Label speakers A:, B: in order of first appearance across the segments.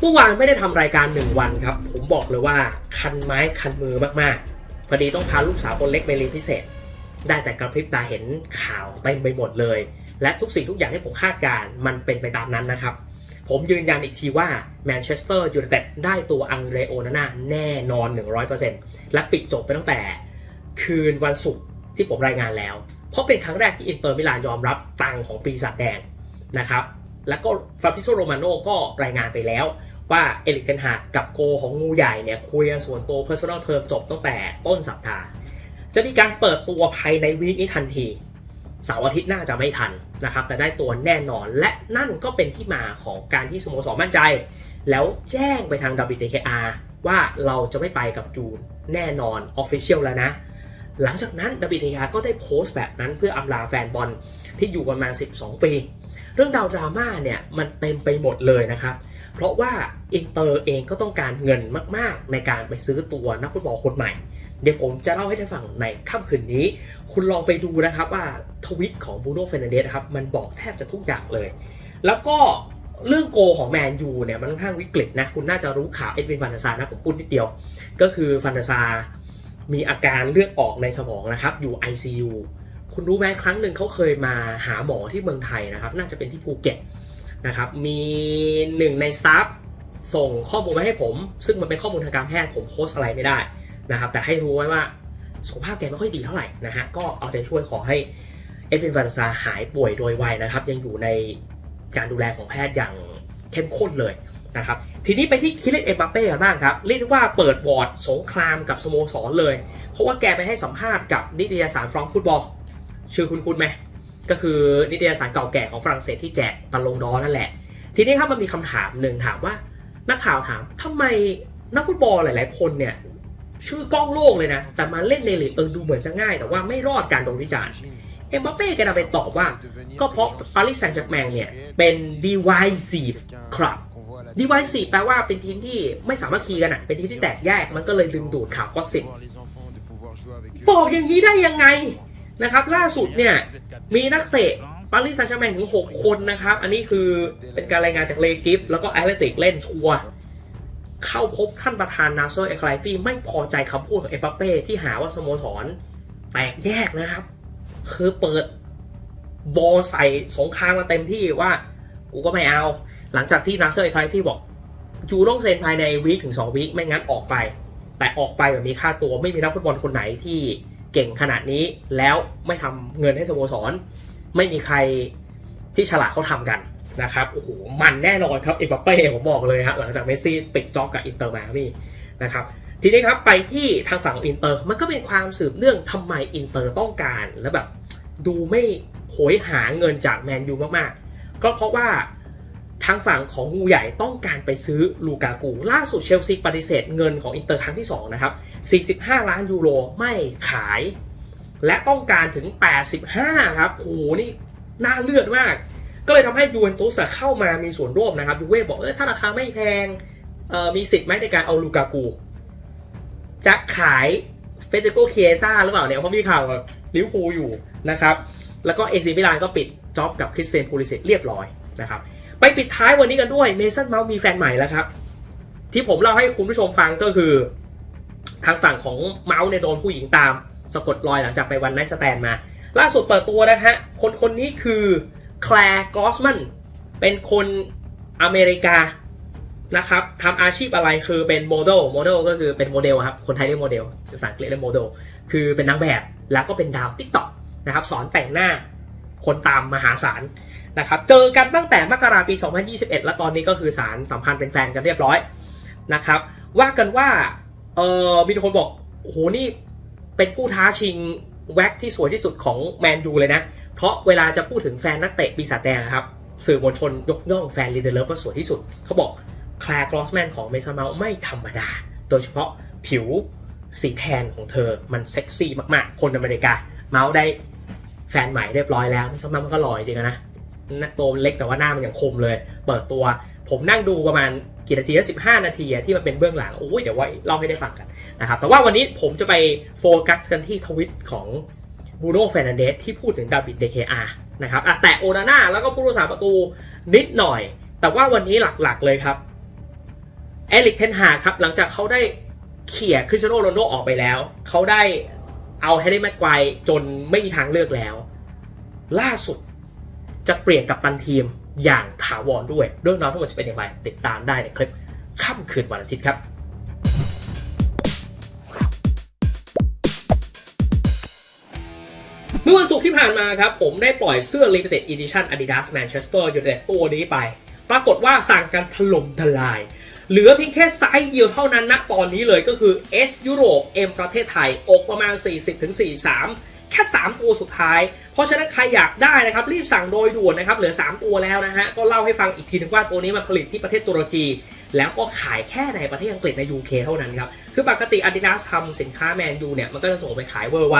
A: เมื่อวานไม่ได้ทำรายการหนึ่งวันครับ ผมบอกเลยว่าคันไม้คันมือมากๆพอดีต้องพาลูกสาวคนเล็กไปเรียนพิเศษ ได้แต่กระพริบตาเห็นข่าวเต็มไปหมดเลย และทุกสิ่งทุกอย่างที่ผมคาดการมันเป็นไปตามนั้นนะครับ ผมยืนยันอีกทีว่าแมนเชสเตอร์ยูไนเต็ดได้ตัวอังเรโอนาน่าแน่นอน 100%และปิดจบไปตั้งแต่คืนวันศุกร์ที่ผมรายงานแล้ว เพราะเป็นครั้งแรกที่อินเตอร์มิลานยอมรับตังของปีศาจแดงนะครับแล้วก็ฟราบริโซโรมาโน่ก็รายงานไปแล้ว ว่าเอลิกเทนฮากกับโกของงูใหญ่เนี่ยคุยกันส่วนตัว Personal Term จบตั้งแต่ต้นสัปดาห์ จะมีการเปิดตัวภายในวีคนี้ทันทีเสาร์อาทิตย์น่าจะไม่ทันนะครับ แต่ได้ตัวแน่นอนและนั่นก็เป็นที่มาของการที่สโมสรมั่นใจ แล้วแจ้งไปทาง WTKR ว่าเราจะไม่ไปกับจูนแน่นอน Official แล้วนะ หลังจากนั้น WTKR ก็ได้โพสต์แบบนั้นเพื่ออำลาแฟนบอลที่อยู่กันมา 12 ปี เรื่องราวดราม่าเนี่ยมันเต็มไปหมดเลยนะครับ เพราะว่าอินเตอร์เองก็ต้องการเงินมาก ๆ ในการไปซื้อตัวนักฟุตบอลคนใหม่ เดี๋ยวผมจะเล่าให้ท่านฟังในค่ำคืนนี้ คุณลองไปดูนะครับว่าทวิตของบูโน่เฟรนันเดสครับมันบอกแทบจะทุกอย่างเลย แล้วก็เรื่องโกของแมนยูเนี่ยมันค่อนข้างวิกฤตนะ คุณน่าจะรู้ข่าวเอ็ดวินฟันเดซานะผมพูดนิดเดียว ก็คือฟันเดซามีอาการเลือดออกในสมองนะครับ อยู่ ICU คุณรู้ไหมครั้งหนึ่งเขาเคยมาหาหมอที่เมืองไทยนะครับ น่าจะเป็นที่ภูเก็ต นะครับมีหนึ่งในสตาฟส่งข้อมูลมาให้ผม ซึ่งมันเป็นข้อมูลทางการแพทย์ผมโพสอะไรไม่ได้นะครับแต่ให้รู้ไว้ว่าสุขภาพแกไม่ค่อยดีเท่าไหร่นะฮะก็เอาใจช่วยขอให้เอฟเฟนฟานซาหายป่วยโดยไวนะครับ ยังอยู่ในการดูแลของแพทย์อย่างเข้มข้นเลยนะครับทีนี้ไปที่คิเลนเอ็มบัปเป้กันบ้างครับ เรียกว่าเปิดวอร์ดสงครามกับสโมสรเลย เพราะว่าแกไปให้สัมภาษณ์กับนิตยสารฟรองฟุตบอลชื่อคุณคุณไหม ก็คือนิตยสารเก่าแก่ของฝรั่งเศสที่แจกตะลงดอนั่นแหละ ทีนี้ครับมันมีคำถามหนึ่งถามว่า นักข่าวถามทำไมนักฟุตบอลหลาย ๆ คนเนี่ยชื่อกล้องโลกเลยนะ แต่มาเล่นในลีกเออดูเหมือนจะง่าย แต่ว่าไม่รอดการโดนวิจารณ์เอ็มบัปเป้แกนำไปตอบว่า ก็เพราะปารีสแซงต์แชร์กแมงเนี่ยเป็น divisive club divisive แปลว่าเป็นทีมที่ไม่สามัคคีกันอะเป็นทีมที่แตกแยกมันก็เลยดึงดูดข่าวก็สิบตอบอย่างนี้ได้ยังไง นะครับล่าสุดเนี่ยมีนักเตะปารีสแซงต์แชร์แมงถึง 6 คนนะครับ อันนี้คือเป็นการรายงานจากเลกิฟแล้วก็แอตเลติกเล่นชัวร์เข้าพบท่านประธานนาโซเอคลายฟี่ไม่พอใจคำพูดของเอปเป้ที่หาว่าสโมสรแตกแยกนะครับ คือเปิดบอลใส่สงครามมาเต็มที่ว่า กูก็ไม่เอา หลังจากที่นาเซเอร์ไอไฟที่บอกจูต้องเซ็นภายในวีคถึง 2 วีคไม่งั้นออกไป แต่ออกไปแบบมีค่าตัวไม่มีนักฟุตบอลคนไหนที่ ก่งขนาดนี้แล้วไม่ทำเงินให้สโมสร ไม่มีใครที่ฉลาดเขาทำกันนะครับโอ้โหมันแน่นอนครับเอ็มบัปเป้ผมบอกเลยฮะหลังจากเมสซี่ปิดจ็อบกับอินเตอร์มาพี่นะครับทีนี้ครับไปที่ทางฝั่งของอินเตอร์มันก็เป็นความสืบเรื่องทำไมอินเตอร์ต้องการแล้วแบบดูไม่โหยหาเงินจากแมนยูมากๆ ก็เพราะว่าทางฝั่งของงูใหญ่ต้องการไปซื้อลูกากู ล่าสุดเชลซีปฏิเสธเงินของอินเตอร์ครั้งที่2นะครับ 45 ล้านยูโรไม่ขาย และต้องการถึง 85 ครับโหนี่น่าเลือดมาก ก็เลยทำให้ยูเวนตุสเข้ามามีส่วนร่วมนะครับยูเว่บอกเออถ้าราคาไม่แพงมีสิทธิ์ไหมในการเอาลูกากู จะขายเฟเดโกเคียซ่าหรือเปล่าเนี่ยเพราะมีข่าวกับลิเวอร์พูลอยู่นะครับ แล้วก็เอซีมิลานก็ปิดจ็อบกับคริสเซนพูลิสิตเรียบร้อยนะครับไปปิดท้ายวันนี้กันด้วยเมสันเมาส์มีแฟนใหม่แล้วครับ ที่ผมเล่าให้คุณผู้ชมฟังก็คือ ทางฝั่งของเมาส์เนี่ยโดนผู้หญิงตาม สะกดรอยหลังจากไปวันไนท์สแตนมา ล่าสุดเปิดตัวนะฮะ คนคนนี้คือแคลร์กลอสมันเป็นคนอเมริกานะครับทำอาชีพอะไรคือเป็นโมเดลโมเดลก็คือเป็นโมเดลครับ คนไทยเรียกโมเดลภาษาอังกฤษเรียกโมเดลคือเป็นนางแบบแล้วก็เป็นดาวติ๊กต็อกนะครับ สอนแต่งหน้าคนตามมหาศาลนะครับ เจอกันตั้งแต่มกราปี 2021 แล้วตอนนี้ก็คือสารสัมพันธ์เป็นแฟนกันเรียบร้อยนะครับ ว่ากันว่า เออมีคนบอกโอ้โหนี่เป็นผู้ท้าชิงแว็กที่สวยที่สุดของแมนยูเลยนะ เพราะเวลาจะพูดถึงแฟนนักเตะปีศาจแดงครับ สื่อมวลชนยกย่องแฟนลีเดอร์เลิฟว่าสวยที่สุด เขาบอกแคลร์กลอสแมนของเมสันเมาไม่ธรรมดา โดยเฉพาะผิวสีแทนของเธอมันเซ็กซี่มากๆ คนอเมริกา เมาส์ได้แฟนใหม่เรียบร้อยแล้วเมสัมามันก็หล่อจริงๆนะหน้าตัวมันเล็กแต่ว่าหน้ามันยังคมเลย เปิดตัว ผมนั่งดูประมาณ กี่นาทีนะสิบห้านาทีที่มันเป็นเบื้องหลังโอ้ยเดี๋ยวไว้เล่าให้ได้ฟังกันนะครับแต่ว่าวันนี้ผมจะไปโฟกัสกันที่ทวิตของบูโน่เฟรนันเดสที่พูดถึงดาวิดเดเคอาร์นะครับอะแต่โอนาน่าแล้วก็ผู้รักษาประตูนิดหน่อย แต่ว่าวันนี้หลักๆเลยครับเอลิกเทนฮาครับหลังจากเขาได้เขี่ยคริสเตียโนโรนโดออกไปแล้ว เขาได้เอาแฮร์รี่แม็กไกวจนไม่มีทางเลือกแล้ว ล่าสุดจะเปลี่ยนกับตันทีม อย่างถาวรด้วย เรื่องราวทั้งหมดจะเป็นอย่างไรติดตามได้ในคลิปค่ำคืนวันอาทิตย์ครับเมื่อวันศุกร์ที่ผ่านมาครับ ผมได้ปล่อยเสื้อ Limited Edition Adidas Manchester United ตัวนี้ไป ปรากฏว่าสั่งกันถล่มทลาย เหลือเพียงแค่ไซส์เดียวเท่านั้นนะตอนนี้เลยก็คือ S ยุโรป M ประเทศไทย อกประมาณ 40-43 แค่ 3 ตัวสุดท้าย เพราะฉะนั้นใครอยากได้นะครับรีบสั่งโดยด่วนนะครับเหลือ 3 ตัวแล้วนะฮะก็เล่าให้ฟังอีกทีนึงว่าตัวนี้มันผลิตที่ประเทศตุรกี แล้วก็ขายแค่ในประเทศอังกฤษใน UK เท่านั้นครับ คือปกติ Adidas ทำสินค้าแมนยูเนี่ยมันก็จะส่งไปขายเวอร์ไว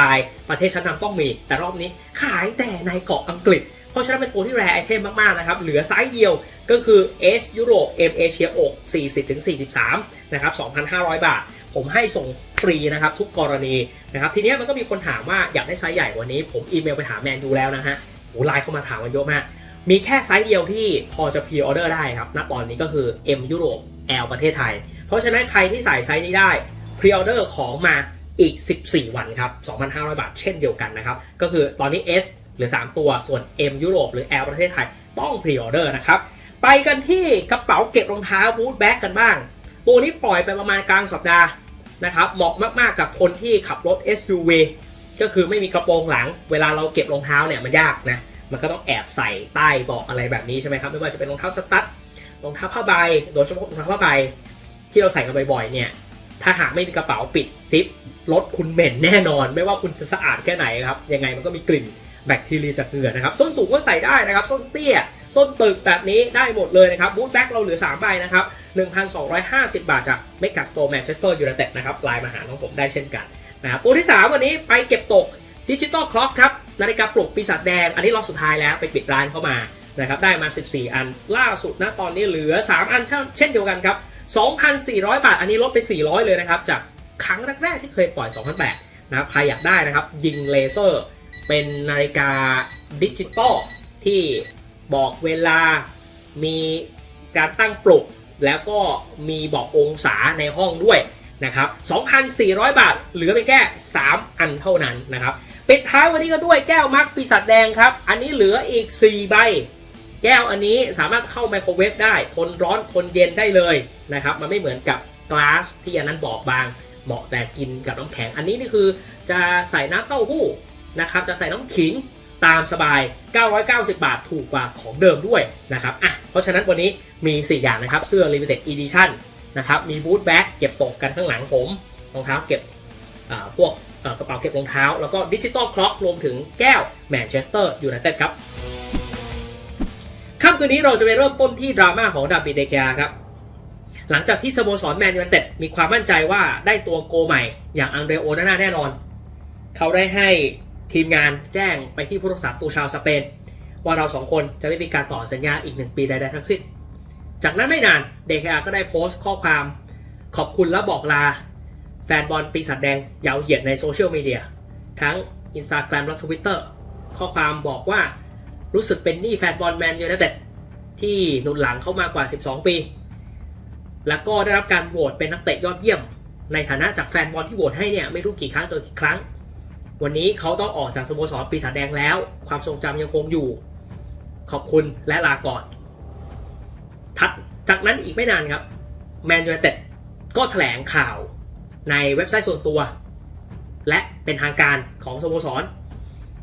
A: ประเทศชั้นนำต้องมี แต่รอบนี้ขายแต่ในเกาะอังกฤษเพราะฉะนั้นเป็นตัวที่แรไอเทมมากๆนะครับเหลือไซส์เดียวก็คือ S ยุโรป M เอเชียอก40-43นะครับ2,500 บาท ผมให้ส่ง ฟรีนะครับทุกกรณีนะครับทีนี้มันก็มีคนถามว่าอยากได้ไซส์ใหญ่กว่านี้ ผมอีเมลไปถามแมนยูแล้วนะฮะโอ้ไลน์เข้ามาถามกันเยอะมาก มีแค่ไซส์เดียวที่พอจะพรีออเดอร์ได้ครับณตอนนี้ก็คือ M ยุโรป L ประเทศไทย เพราะฉะนั้นใครที่ใส่ไซส์นี้ได้พรีออเดอร์ของมาอีก 14 วันครับ 2,500 บาทเช่นเดียวกันนะครับ ก็คือตอนนี้ S หลือ 3 ตัว ส่วน M ยุโรปหรือ L ประเทศไทยต้องพรีออเดอร์นะครับ ไปกันที่กระเป๋าเก็บรองเท้าบูทแบ็กกันบ้าง ตัวนี้ปล่อยไปประมาณกลางสัปดาห์ นะครับเหมาะมากๆกับคนที่ขับรถ SUV ก็คือไม่มีกระโปรงหลัง เวลาเราเก็บรองเท้าเนี่ยมันยากนะมันก็ต้องแอบใส่ใต้เบาะอะไรแบบนี้ใช่ไหมครับไม่ว่าจะเป็นรองเท้าสตั๊ดรองเท้าผ้าใบโดยเฉพาะรองเท้าผ้าใบที่เราใส่กันบ่อยๆเนี่ยถ้าหากไม่มีกระเป๋าปิดซิปรถคุณเหม็นแน่นอน ไม่ว่าคุณจะสะอาดแค่ไหนครับยังไงมันก็มีกลิ่นแบคทีเรียจากเหงื่อนะครับส้นสูงก็ใส่ได้นะครับ ส้นเตี้ย ส้นตึกแบบนี้ได้หมดเลยนะครับบูทแบ็กเราเหลือ3ใบนะครับ 1,250 บาทจากเมกาสโตร์แมนเชสเตอร์ยูไนเต็ดนะครับไลน์มาหาของผมได้เช่นกันนะครับตัวที่ 3 วันนี้ไปเก็บตกดิจิตอลคล็อกครับนาฬิกาปลุกปีศาจแดง อันนี้รอบสุดท้ายแล้วไปปิดร้านเข้ามานะครับได้มา 14 อันล่าสุดนะตอนนี้เหลือ 3 อันเช่นเดียวกันครับ 2,400 บาท อันนี้ลดไป 400 เลยนะครับ จากครั้งแรกๆที่เคยปล่อย 2,800นะครับใครอยากได้นะครับ ยิงเลเซอร์ เป็นนาฬิกาดิจิตอลที่บอกเวลามีการตั้งปลุก แล้วก็มีบอกองศาในห้องด้วยนะครับ 2,400 บาท เหลือไปแค่ 3 อันเท่านั้นนะครับ ปิดท้ายวันนี้ก็ด้วยแก้วมักปีศาจแดงครับ อันนี้เหลืออีก 4 ใบ แก้วอันนี้สามารถเข้าไมโครเวฟได้ ทนร้อน ทนเย็นได้เลยนะครับ มันไม่เหมือนกับกลาสที่อันนั้นบอบบาง เหมาะแต่กินกับน้ำแข็ง อันนี้นี่คือจะใส่น้ำเต้าหู้นะครับ จะใส่น้ำขิง ตามสบาย 990 บาทถูกกว่าของเดิมด้วยนะครับอะเพราะฉะนั้นวันนี้มี 4 อย่างนะครับ เสื้อ Limited Edition นะครับมีบูทแบ็กเก็บตกกันข้างหลังผมรองเท้าเก็บพวกกระเป๋าเก็บรองเท้า แล้วก็ดิจิตอลคล็อกรวมถึงแก้วแมนเชสเตอร์ยูไนเต็ดครับค่ำคืนนี้เราจะไปเริ่มต้นที่ดราม่าของดาบิเดเกียครับ หลังจากที่สโมสรแมนยูไนเต็ดมีความมั่นใจว่าได้ตัวโกใหม่อย่างอังเดรโอนาน่าแน่นอน เขาได้ให้ ทีมงานแจ้งไปที่ผู้รักษาประตูชาวสเปน ว่าเราสองคนจะไม่มีการต่อสัญญาอีกหนึ่งปีใดๆทั้งสิ้น จากนั้นไม่นานเดคาก็ได้โพสต์ข้อความขอบคุณและบอกลา แฟนบอลปีศาจแดงยาวเหยียดในโซเชียลมีเดียทั้ง Instagram และ Twitter ข้อความบอกว่ารู้สึกเป็นหนี้แฟนบอลแมนยูไนเต็ดที่หนุนหลังเข้ามากว่า 12 ปี แล้วก็ได้รับการโหวตเป็นนักเตะยอดเยี่ยม ในฐานะจากแฟนบอลที่โหวตให้เนี่ยไม่รู้กี่ครั้งต่อกี่ครั้ง วันนี้เขาต้องออกจากสโมสรปีศาจแดงแล้ว ความทรงจำยังคงอยู่ ขอบคุณและลาก่อนถัดจากนั้นอีกไม่นานครับแมนยูไนเต็ดก็แถลงข่าวในเว็บไซต์ส่วนตัว และเป็นทางการของสโมสร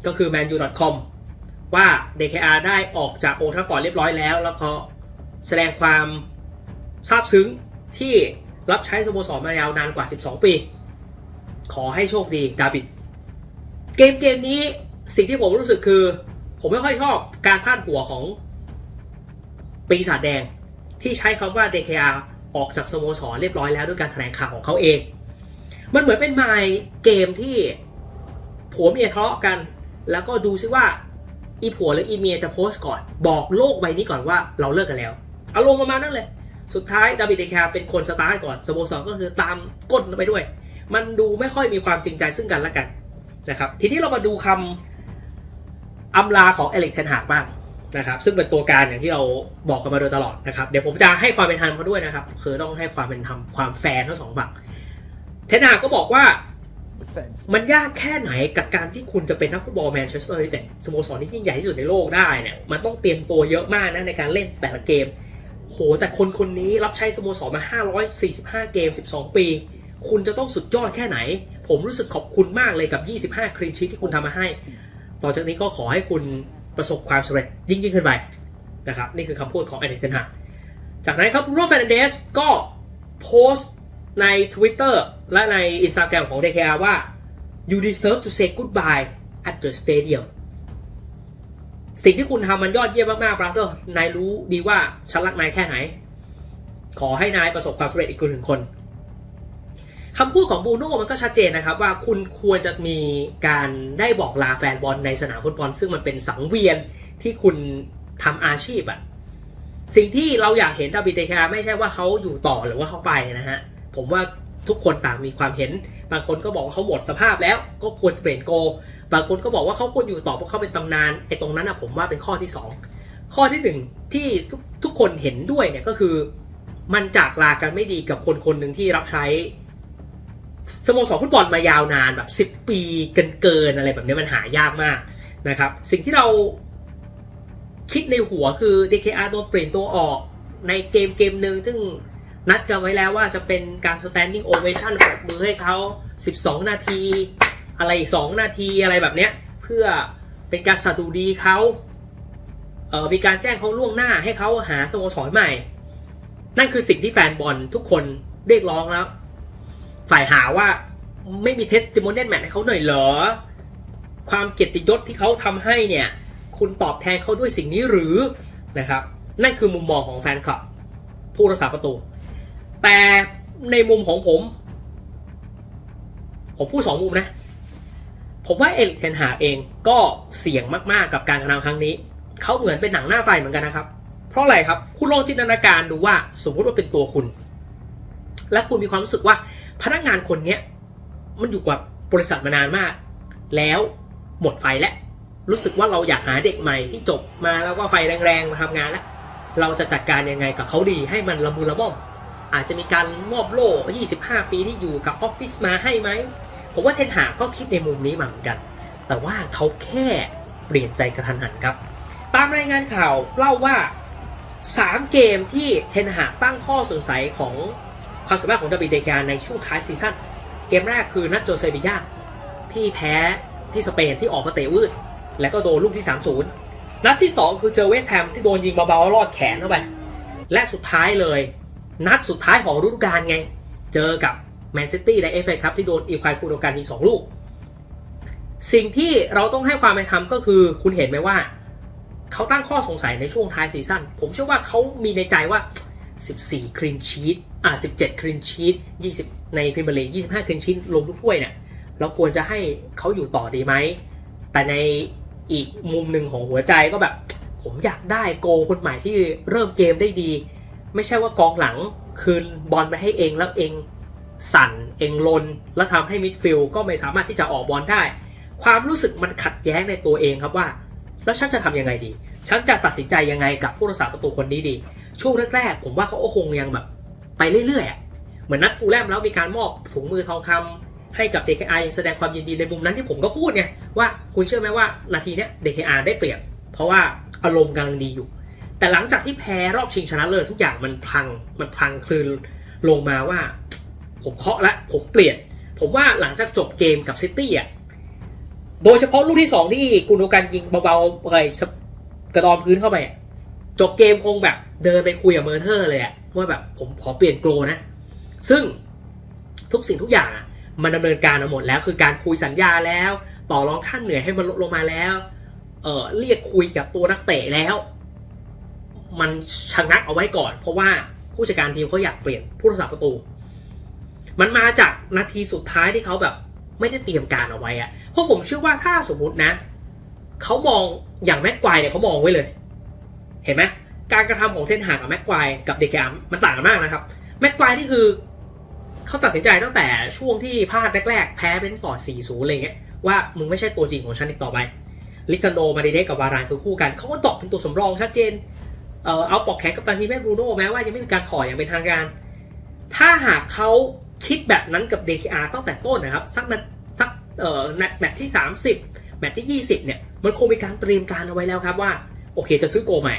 A: ก็คือ manu.com ว่า DKR ได้ออกจากโอทัฟฟอร์ดเรียบร้อยแล้ว แล้วก็แสดงความซาบซึ้งที่รับใช้สโมสรมายาวนานกว่า 12 ปี ขอให้โชคดีดาบิด เกมเกมนี้สิ่งที่ผมรู้สึกคือ ผมไม่ค่อยชอบการพาดหัวของปีศาจแดงที่ใช้คำว่า DKR ออกจากสโมสรเรียบร้อยแล้วด้วยการแถลงข่าวของเขาเอง มันเหมือนเป็นไมล์เกมที่ผัวเมียทะเลาะกัน แล้วก็ดูซิว่าอีผัวหรืออีเมียจะโพสต์ก่อน บอกโลกใบนี้ก่อนว่าเราเลิกกันแล้วอารมณ์ประมาณนั้นเลย สุดท้ายดาวิดเดคาเป็นคนสตาร์ทก่อนสโมสรก็คือตามก้นไปด้วย มันดูไม่ค่อยมีความจริงใจซึ่งกันและกัน นะครับ ทีนี้เรามาดูคำอำลาของเอลิกเทนหากบ้างนะครับ ซึ่งเป็นตัวการอย่างที่เราบอกกันมาโดยตลอดนะครับ เดี๋ยวผมจะให้ความเป็นธรรมเขาด้วยนะครับ คือต้องให้ความเป็นธรรมความแฟร์ทั้งสองฝั่งเทนฮากก็บอกว่า
B: defense.
A: มันยากแค่ไหนกับการที่คุณจะเป็นนักฟุตบอลแมนเชสเตอร์ยูไนเต็ดสโมสรที่ยิ่งใหญ่ที่สุดในโลกได้เนี่ยมันต้องเตรียมตัวเยอะมากนะในการเล่นแต่ละเกม โหแต่คนคนนี้รับใช้สโมสรมา 545 เกม 12 ปี คุณจะต้องสุดยอดแค่ไหน ผมรู้สึกขอบคุณมากเลยกับ 25 คลีนชีทที่คุณทำมาให้ ต่อจากนี้ก็ขอให้คุณประสบความสำเร็จยิ่งยิ่งขึ้นไปนะครับ นี่คือคำพูดของแอนดิสเทนฮาจากนั้นครับรูโรแฟนเดสก็โพสต์ใน Twitter และใน Instagram ของ DKR ว่า you deserve to say goodbye at the stadium สิ่งที่คุณทำมันยอดเยี่ยมมากๆบราเธอร์นายรู้ดีว่าฉันรักนายแค่ไหน ขอให้นายประสบความสำเร็จอีกคนหนึ่งคน คำพูดของบูโน่มันก็ชัดเจนนะครับว่าคุณควรจะมีการได้บอกลาแฟนบอลในสนามฟุตบอล ซึ่งมันเป็นสังเวียนที่คุณทำอาชีพอะสิ่งที่เราอยากเห็นดาบิเตคาไม่ใช่ว่าเขาอยู่ต่อหรือว่าเขาไปนะฮะ ผมว่าทุกคนต่างมีความเห็น บางคนก็บอกว่าเขาหมดสภาพแล้วก็ควรเปลี่ยนโก บางคนก็บอกว่าเขาควรอยู่ต่อเพราะเขาเป็นตำนานไอ้ตรงนั้นอะผมว่าเป็นข้อที่สองข้อที่หนึ่งที่ทุกทุกคนเห็นด้วยเนี่ยก็คือ มันจากลากันไม่ดีกับคนคนหนึ่งที่รับใช้ สโมสรฟุตบอลมายาวนานแบบ 10 ปีเกินเกินๆอะไรแบบนี้มันหายากมากนะครับ สิ่งที่เราคิดในหัวคือ DKR โดนเปลี่ยนตัวออกในเกมเกมหนึ่งซึ่งนัดกันไว้แล้วว่าจะเป็นการ standing ovation ปรบมือให้เขา 12 นาที อะไรอีก 2 นาทีอะไรแบบเนี้ย เพื่อเป็นการสดุดีเขาเออมีการแจ้งเขาล่วงหน้าให้เขาหาสโมสรใหม่ นั่นคือสิ่งที่แฟนบอลทุกคนเรียกร้องแล้ว ฝ่ายหาว่าไม่มีเทสติโมเนียลแมทให้เขาหน่อยเหรอ ความเกียรติยศที่เขาทำให้เนี่ย คุณตอบแทนเขาด้วยสิ่งนี้หรือนะครับ นั่นคือมุมมองของแฟนคลับ ผู้รักษาประตู แต่ในมุมของผม ผมพูดสองมุมนะ ผมว่าเอลิกเทนหาเองก็เสี่ยงมากๆกับการกระทำครั้งนี้ เขาเหมือนเป็นหนังหน้าไฟเหมือนกันนะครับ เพราะอะไรครับ คุณลองจินตนาการดูว่า สมมติว่าเป็นตัวคุณ และคุณมีความรู้สึกว่า พนักงานคนเนี้ยมันอยู่กับบริษัทมานานมาก แล้วหมดไฟแล้วรู้สึกว่าเราอยากหาเด็กใหม่ที่จบมาแล้วก็ไฟแรงๆมาทำงานแล้วเราจะจัดการยังไงกับเขาดีให้มันละมุนละม่อมอาจจะมีการมอบโล่ 25 ปีที่อยู่กับออฟฟิศมาให้ไหมผมว่าเทนหาก็คิดในมุมนี้มาเหมือนกัน แต่ว่าเขาแค่เปลี่ยนใจกระทันหันครับ ตามรายงานข่าวเล่าว่า 3 เกมที่เทนหาตั้งข้อสงสัยของ ความสามารถของดาบิเดกาในช่วงท้ายซีซั่นเกมแรกคือนัดโจเซบิยาที่แพ้ที่สเปนที่ออกมาเตะวืดแล้วก็โดนลูกที่ 3-0 นัดที่ 2 คือเจอเวสแฮมที่โดนยิงเบาๆแล้วลอดแขนเข้าไป และสุดท้ายเลย นัดสุดท้ายของฤดูกาลไง เจอกับแมนซิตี้ในเอฟเอครับที่โดนอีควายคูโดการยิง 2 ลูก สิ่งที่เราต้องให้ความเป็นธรรมก็คือคุณเห็นไหมว่า เขาตั้งข้อสงสัยในช่วงท้ายซีซั่นผมเชื่อว่าเขามีในใจว่า 14 คลีนชีตอ่า 17 คลีนชีต20 ในพรีเมียร์ลีก25 คลีนชีตลงทุกถ้วยเนี่ย เราควรจะให้เขาอยู่ต่อดีไหม แต่ในอีกมุมหนึ่งของหัวใจก็แบบ ผมอยากได้โกคนใหม่ที่เริ่มเกมได้ดี ไม่ใช่ว่ากองหลังคืนบอลไปให้เองแล้วเองสั่นเองลน แล้วทำให้มิดฟิลด์ก็ไม่สามารถที่จะออกบอลได้ ความรู้สึกมันขัดแย้งในตัวเองครับว่า แล้วฉันจะทำยังไงดี ฉันจะตัดสินใจยังไงกับผู้รักษาประตูคนนี้ดี ช่วงแรกๆผมว่าเขาก็คงยังแบบไปเรื่อยๆเหมือนนัดฟูแลมแล้วมีการมอบถุงมือทองคำให้กับ DKI แสดงความยินดีในมุมนั้นที่ผมก็พูดไงว่าคุณเชื่อไหมว่านาทีเนี้ย DKR ได้เปรียบ เพราะว่าอารมณ์กำลังดีอยู่ แต่หลังจากที่แพ้รอบชิงชนะเลิศทุกอย่างมันพังมันพังคลืนลงมาว่า ผมเคาะและผมเปลี่ยน ผมว่าหลังจากจบเกมกับซิตี้อะโดยเฉพาะลูกที่สองที่กุนโดกันยิงเบาๆอะไร กระดอนพื้นเข้าไปจบเกมคงแบบ เดินไปคุยกับเมอร์เทอร์เลยอะว่าแบบผมขอเปลี่ยนโกลนะ ซึ่งทุกสิ่งทุกอย่างอะมันดำเนินการมาหมดแล้ว คือการคุยสัญญาแล้ว ต่อรองค่าเหนื่อยให้มันลดลงมาแล้ว เออเรียกคุยกับตัวนักเตะแล้ว มันชะงักเอาไว้ก่อน เพราะว่าผู้จัดการทีมเขาอยากเปลี่ยนผู้รักษาประตู มันมาจากนาทีสุดท้ายที่เขาแบบ ไม่ได้เตรียมการเอาไว้อะเพราะผมเชื่อว่าถ้าสมมตินะ เขามองอย่างแม็กควายเนี่ยเขามองไว้เลย เห็นไหมการกระทำของเทนหากับแม็กควายกับเดกามมันต่างกันมากนะครับแม็กควายนี่คือเขาตัดสินใจตั้งแต่ช่วงที่พลาดแรกๆ แพ้เป็นฟอร์ด4-0อะไรเงี้ยว่ามึงไม่ใช่ตัวจริงของฉันอีกต่อไปลิซานโดมาเดเดกับวารานคือคู่กันเขาก็ตอกเป็นตัวสำรองชัดเจนเออเอาปอกแขนกับตันทีมให้บรูโน่แม้ว่ายังไม่มีการถอยอย่างเป็นทางการ ถ้าหากเขาคิดแบบนั้นกับ DKR ตั้งแต่ต้นนะครับ สักนาสักเอ่อแมตช์ที่ 30 แมตช์ที่ 20 เนี่ย มันคงมีการเตรียมการเอาไว้แล้วครับว่า โอเคจะซื้อโกใหม่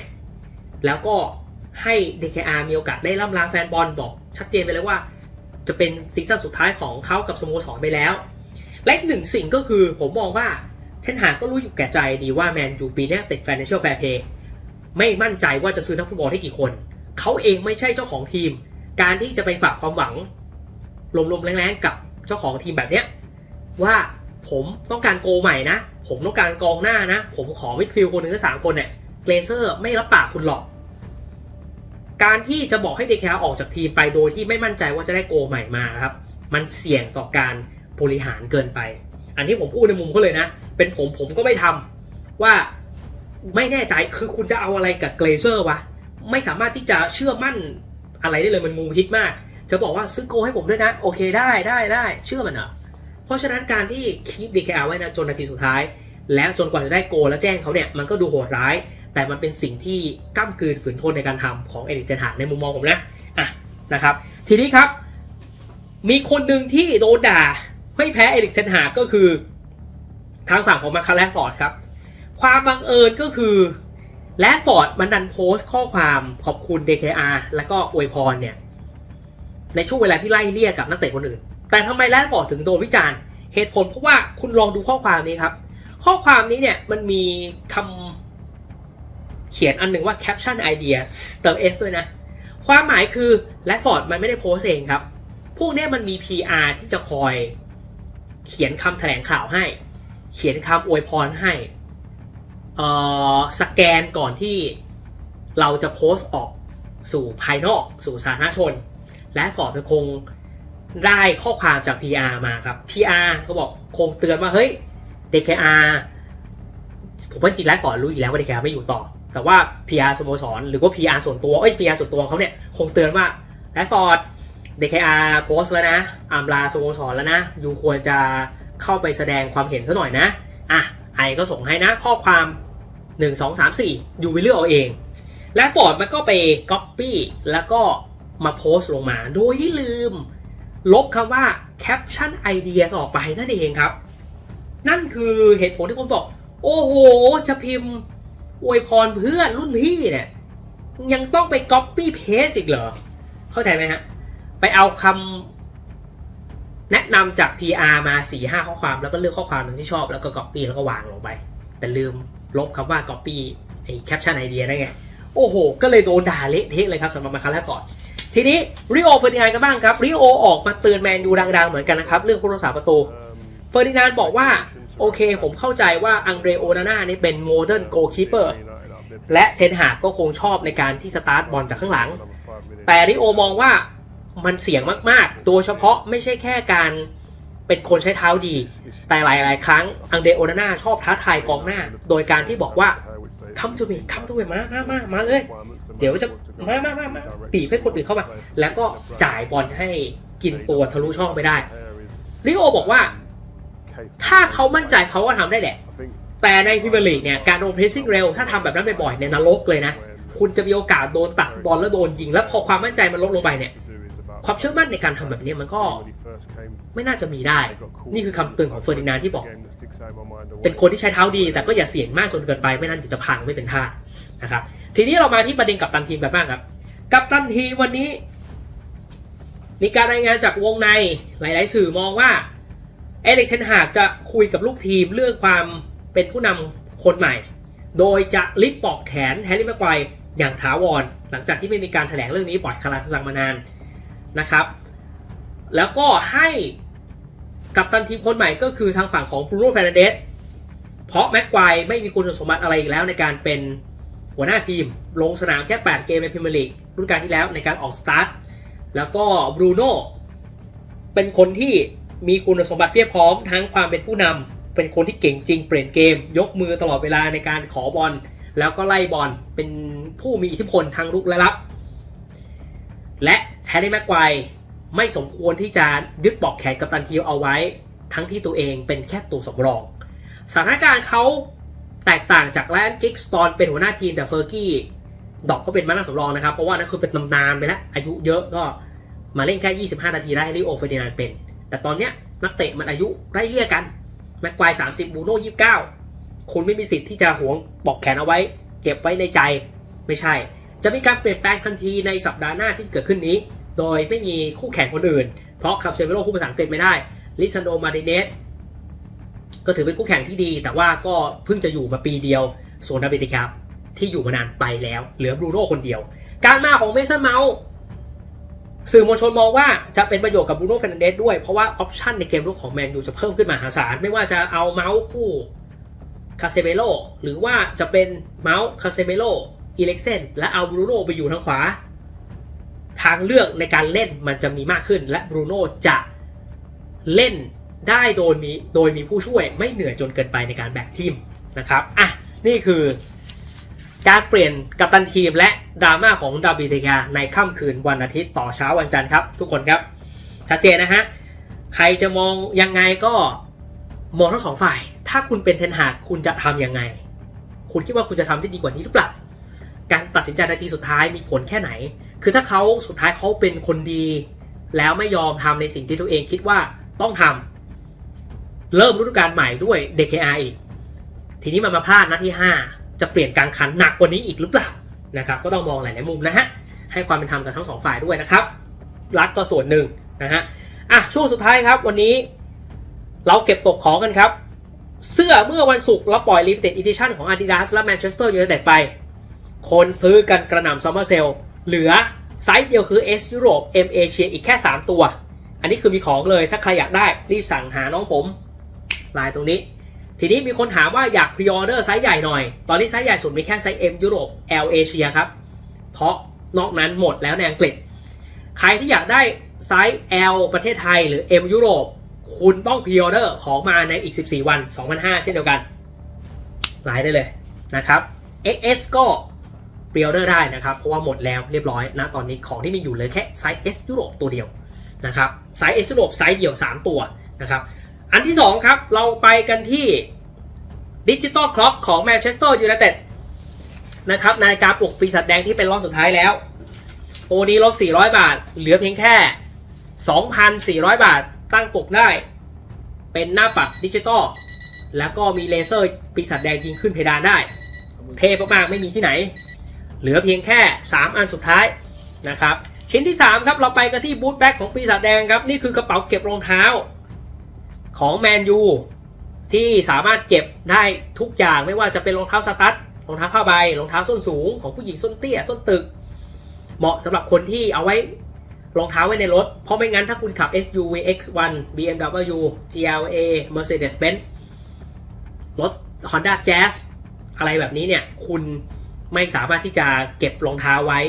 A: แล้วก็ให้ DKR มีโอกาสได้ล่ำลาแฟนบอลบอก ชัดเจนไปเลยว่า จะเป็นซีซั่นสุดท้ายของเขากับสโมสรไปแล้ว และอีกหนึ่งสิ่งก็คือผมมองว่าเทนหากก็รู้อยู่แก่ใจดีว่าแมนยูปีนี้ติด Financial Fair Play ไม่มั่นใจว่าจะซื้อนักฟุตบอลได้กี่คน เขาเองไม่ใช่เจ้าของทีม การที่จะไปฝากความหวังลมๆแรงๆกับเจ้าของทีมแบบเนี้ยว่า ผมต้องการโกใหม่นะ ผมต้องการกองหน้านะ ผมขอมิดฟิลด์คนหนึ่งถึงสามคนเนี่ยเกรเซอร์ไม่รับปากคุณหรอก การที่จะบอกให้เดคาออกจากทีมไปโดยที่ไม่มั่นใจว่าจะได้โกใหม่มาครับ มันเสี่ยงต่อการบริหารเกินไป อันที่ผมพูดในมุมเขาเลยนะ เป็นผมผมก็ไม่ทำว่าไม่แน่ใจคือคุณจะเอาอะไรกับเกรเซอร์วะไม่สามารถที่จะเชื่อมั่นอะไรได้เลยมันงูพิษมาก จะบอกว่าซื้อโกให้ผมด้วยนะ โอเคได้ได้ได้เชื่อมันเหรอ เพราะฉะนั้นการที่คีป DKR ไว้นะจนนาทีสุดท้าย แล้วจนกว่าจะได้โกแล้วแจ้งเขาเนี่ยมันก็ดูโหดร้าย แต่มันเป็นสิ่งที่ก้ากืนฝืนทนในการทำของเอริกเทนหากในมุมมองผมนะอะนะครับ ทีนี้ครับ มีคนหนึ่งที่โดนด่าไม่แพ้เอริกเทนหากก็คือ ทางฝั่งของมาคาแลฟอร์ดครับ ความบังเอิญก็คือแลดฟอร์ดมันดันโพสต์ข้อความขอบคุณ DKR แล้วก็อวยพรเนี่ยในช่วงเวลาที่ไล่เลี่ยกับนักเตะคนอื่น แต่ทำไมแลดฟอร์ดถึงโดนวิจารณ์ เหตุผลเพราะว่าคุณลองดูข้อความนี้ครับ ข้อความนี้เนี่ยมันมีคำเขียนอันหนึ่งว่า caption idea เติม s ด้วยนะ ความหมายคือแลดฟอร์ดมันไม่ได้โพสเองครับ พวกนี้มันมี PR ที่จะคอย เขียนคำแถลงข่าวให้ เขียนคำอวยพรให้เอ่อสแกนก่อนที่เราจะโพสต์ออกสู่ภายนอกสู่สาธารณชน และฟอร์ดคง ได้ข้อความจาก PR มาครับ PR เขาบอกคงเตือนว่าเฮ้ย DKR ผมว่าจริงๆแลดฟอร์ดรู้อยู่แล้วว่า DKR ไม่อยู่ต่อ แต่ว่า PR สโมสรหรือว่า PR ส่วนตัวเอ้ย PR ส่วนตัวเขาเนี่ยคงเตือนว่าแลดฟอร์ด DKR โพสแล้วนะอามลาสโมสรแล้วนะยูควรจะเข้าไปแสดงความเห็นซะหน่อยนะอะไอก็ส่งให้นะข้อความ 1 2 3 4ยูไปเลือกเอาเอง และฟอร์ดมันก็ไปก๊อปปี้แล้วก็มาโพสต์ลงมา โดยที่ลืม ลบคำว่า caption idea ออกไปนั่นเองครับ นั่นคือเหตุผลที่ผมบอก โอ้โห จะพิมพ์อวยพรเพื่อนรุ่นพี่เนี่ยยังต้องไปก๊อปปี้เพสอีกเหรอ เข้าใจไหมฮะ ไปเอาคำแนะนำจาก PR มา4ี่ห้าข้อความแล้วก็เลือกข้อความหนึ่งที่ชอบแล้วก็ก๊อปปี้แล้วก็วางลงไป แต่ลืมลบคำว่าก๊อปปี้ไอ้แคปชั่นไอเดียได้ไง โอ้โห ก็เลยโดนด่าเละเทะเลยครับสำหรับมาคาร่าฟอร์ด ทีนี้ริโอเฟอร์ดินานด์กันบ้างครับริโอออกมาเตือนแมนยูดังๆเหมือนกันนะครับเรื่องผู้รักษาประตูเฟอร์ดินานด์บอกว่าโอเค ผมเข้าใจว่าอังเดรโอนาน่านี่เป็นโมเดิร์นโกลคีเปอร์และเทนหากก็คงชอบในการที่สตาร์ทบอลจากข้างหลัง แต่ริโอมองว่ามันเสี่ยงมากๆ โดยเฉพาะไม่ใช่แค่การเป็นคนใช้เท้าดี แต่หลาย ๆ ครั้งอังเดโอนาน่าชอบท้าทายกองหน้า โดยการที่บอกว่า come to me come to me มามามามาเลย เดี๋ยวจะมามามามาปีบให้คนอื่นเข้ามา แล้วก็จ่ายบอลให้กินตัวทะลุช่องไปได้ริโอบอกว่า ถ้าเขามั่นใจเขาก็ทำได้แหละ แต่ในพรีเมียร์ลีกเนี่ยการโดนเพรสซิ่งเร็วถ้าทำแบบนั้นบ่อยๆในยนรกเลยนะ คุณจะมีโอกาสโดนตัดบอลแล้วโดนยิง แล้วพอความมั่นใจมันลดลงไปเนี่ย ความเชื่อมั่นในการทำแบบนี้มันก็ไม่น่าจะมีได้ นี่คือคำเตือนของเฟอร์ดินานด์ที่บอก เป็นคนที่ใช้เท้าดี แต่ก็อย่าเสี่ยงมากจนเกินไปไม่นั้นเดี๋ยวจะพังไม่เป็นท่านะครับ ทีนี้เรามาที่ประเด็นกับตันทีมกันบ้างครับ กับตันทีมวันนี้ มีการรายงานจากวงในหลาย ๆ สื่อมองว่าเอริกเทนหากจะคุยกับลูกทีมเรื่องความเป็นผู้นำคนใหม่ โดยจะลิฟต์ปอกแขนแฮร์รี่แม็กไกวร์อย่างถาวร หลังจากที่ไม่มีการแถลงเรื่องนี้ปล่อยคาราซังมานาน นะครับ แล้วก็ให้กับตันทีมคนใหม่ก็คือทางฝั่งของบรูโน่แฟร์นันเดสเพราะแม็กไกวร์ไม่มีคุณสมบัติอะไรอีกแล้วในการเป็นหัวหน้าทีม ลงสนามแค่ 8 เกมในพรีเมียร์ลีกรุ่นการที่แล้วในการออกสตาร์ทแล้วก็บรูโน่เป็นคนที่มีคุณสมบัติเพียบพร้อมทั้งความเป็นผู้นำเป็นคนที่เก่งจริงเปลี่ยนเกม ยกมือตลอดเวลาในการขอบอลแล้วก็ไล่บอลเป็นผู้มีอิทธิพลทางรุกและรับ และ แฮร์รี่แม็กไกวไม่สมควรที่จะยึดปอกแขนกับตันทีมเอาไว้ ทั้งที่ตัวเองเป็นแค่ตัวสำรอง สถานการณ์เขาแตกต่างจากแลนกิกสตอนเป็นหัวหน้าทีมแต่เฟอร์กี้ดอกก็เป็นมาน้าสำรองนะครับ เพราะว่านั่นคือเป็นตำนานไปแล้ว อายุเยอะก็มาเล่นแค่ 25 นาทีได้ให้ลิโอเฟอร์ดินานเป็น แต่ตอนเนี้ยนักเตะมันอายุไล่เลี่ยกันแม็กควาย30บูโน่29คุณไม่มีสิทธิ์ที่จะหวงปอกแขนเอาไว้ เก็บไว้ในใจไม่ใช่ จะมีการเปลี่ยนแปลงทันทีในสัปดาห์หน้าที่เกิดขึ้นนี้ โดยไม่มีคู่แข่งคนอื่น เพราะคาเซเมโรคู่ภาษาอังกฤษไม่ได้ ลิซันโดมาดิเนสก็ถือเป็นคู่แข่งที่ดี แต่ว่าก็เพิ่งจะอยู่มาปีเดียว ส่วนดาวิดครับ ที่อยู่มานานไปแล้ว เหลือบรูโน่คนเดียว การมาของเมสันเมาส์สื่อมวลชนมองว่าจะเป็นประโยชน์กับบรูโน่เฟรนเดสด้วย เพราะว่าออปชันในเกมรุกของแมนยูจะเพิ่มขึ้นมหาศาล ไม่ว่าจะเอาเมาส์คู่คาเซเมโลหรือว่าจะเป็นเมาส์คาเซเมโล อีเล็กเซนและเอาบรูโน่ไปอยู่ทางขวา ทางเลือกในการเล่นมันจะมีมากขึ้น และบรูโน่จะเล่นได้โดยมีโดยมีผู้ช่วยไม่เหนื่อยจนเกินไปในการแบกทีมนะครับอะนี่คือการเปลี่ยนกัปตันทีมและดราม่าของดาบิเตกาในค่ำคืนวันอาทิตย์ต่อเช้าวันจันทร์ครับ ทุกคนครับ ชัดเจนนะฮะ ใครจะมองยังไงก็มองทั้งสองฝ่าย ถ้าคุณเป็นเทนหากคุณจะทำยังไง คุณคิดว่าคุณจะทำได้ดีกว่านี้หรือเปล่า การตัดสินใจนาทีสุดท้ายมีผลแค่ไหน คือถ้าเขาสุดท้ายเขาเป็นคนดี แล้วไม่ยอมทำในสิ่งที่ตัวเองคิดว่าต้องทำเริ่มฤดูกาลใหม่ด้วย DKR อีก ทีนี้มันมาพลาดนัดที่ 5 จะเปลี่ยนกลางคันหนักกว่านี้อีกหรือเปล่านะครับก็ต้องมองหลายๆมุมนะฮะให้ความเป็นธรรมกับทั้งสองฝ่ายด้วยนะครับ รักก็ส่วนหนึ่งนะฮะอะช่วงสุดท้ายครับวันนี้เราเก็บตกของกันครับ เสื้อเมื่อวันศุกร์เราปล่อย Limited Edition ของ Adidas และ Manchester United ไป คนซื้อกันกระหน่ำซัมเมอร์เซลเหลือไซส์เดียวคือ S Europe M Asia อีกแค่ 3 ตัว อันนี้คือมีของเลยถ้าใครอยากได้รีบสั่งหาน้องผมลายตรงนี้ ทีนี้มีคนถามว่าอยากพรีออเดอร์ไซส์ใหญ่หน่อย ตอนนี้ไซส์ใหญ่สุดมีแค่ไซส์ M Europe L Asia ครับ เพราะนอกนั้นหมดแล้วในอังกฤษ ใครที่อยากได้ไซส์ L ประเทศไทยหรือ M ยุโรป คุณต้องพรีออเดอร์ของมาในอีก 14 วัน2,500 เช่นเดียวกันไลน์ได้เลยนะครับ XS ก็ รีออเดอร์ได้นะครับ เพราะว่าหมดแล้วเรียบร้อยนะตอนนี้ของที่มีอยู่เลยแค่ไซส์ S ยุโรปตัวเดียวนะครับไซส์ S ยุโรปไซส์เดี่ยว 3 ตัวนะครับอันที่ 2 ครับเราไปกันที่ดิจิตอลคล็อกของแมนเชสเตอร์ยูไนเต็ดนะครับนาฬิกาปลุกปีศาจแดงที่เป็นรอบสุดท้ายแล้วโอนี้ลด 400 บาท เหลือเพียงแค่ 2,400 บาทตั้งปลุกได้ เป็นหน้าปัดดิจิตอลแล้วก็มีเลเซอร์ปีศาจแดงยิงขึ้นเพดานได้ เทมากๆไม่มีที่ไหน เหลือเพียงแค่ 3 อันสุดท้ายนะครับ ชิ้นที่ 3 ครับเราไปกันที่บูทแบ็กของปีศาจแดงครับ นี่คือกระเป๋าเก็บรองเท้าของแมนยูที่สามารถเก็บได้ทุกอย่างไม่ว่าจะเป็นรองเท้าสตั๊ดรองเท้าผ้าใบรองเท้าส้นสูง ของผู้หญิงส้นเตี้ยส้นตึก เหมาะสำหรับคนที่เอาไว้รองเท้าไว้ในรถ เพราะไม่งั้นถ้าคุณขับ SUV X1 BMW GLA Mercedes-Benz รถ Honda Jazz อะไรแบบนี้เนี่ย คุณ ไม่สามารถที่จะเก็บรองเท้าไว้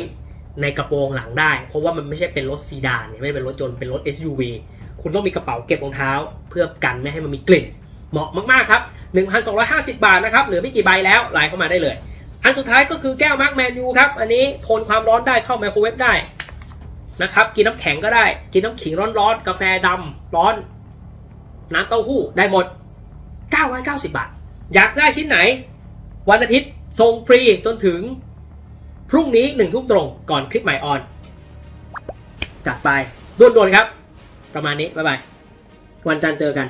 A: ในกระโปรงหลังได้ เพราะว่ามันไม่ใช่เป็นรถซีดานเนี่ยไม่เป็นรถยนต์เป็นรถ SUV คุณต้องมีกระเป๋าเก็บรองเท้า เพื่อกันไม่ให้มันมีกลิ่น เหมาะมากๆครับ 1,250 บาทนะครับเหลือไม่กี่ใบแล้วไลน์เข้ามาได้เลย อันสุดท้ายก็คือแก้วมาร์กแมนยูครับ อันนี้ทนความร้อนได้เข้าไมโครเวฟได้นะครับกินน้ำแข็งก็ได้ กินน้ำขิงร้อนๆ กาแฟดำร้อน น้ำเต้าหู้ได้หมด 990 บาท อยากได้ชิ้นไหน วันอาทิตย์ ส่งฟรีจนถึงพรุ่งนี้หนึ่งทุ่มตรงก่อนคลิปใหม่ออน จัดไปด่วนๆครับ ประมาณนี้ บ๊ายบาย วันจันทร์เจอกัน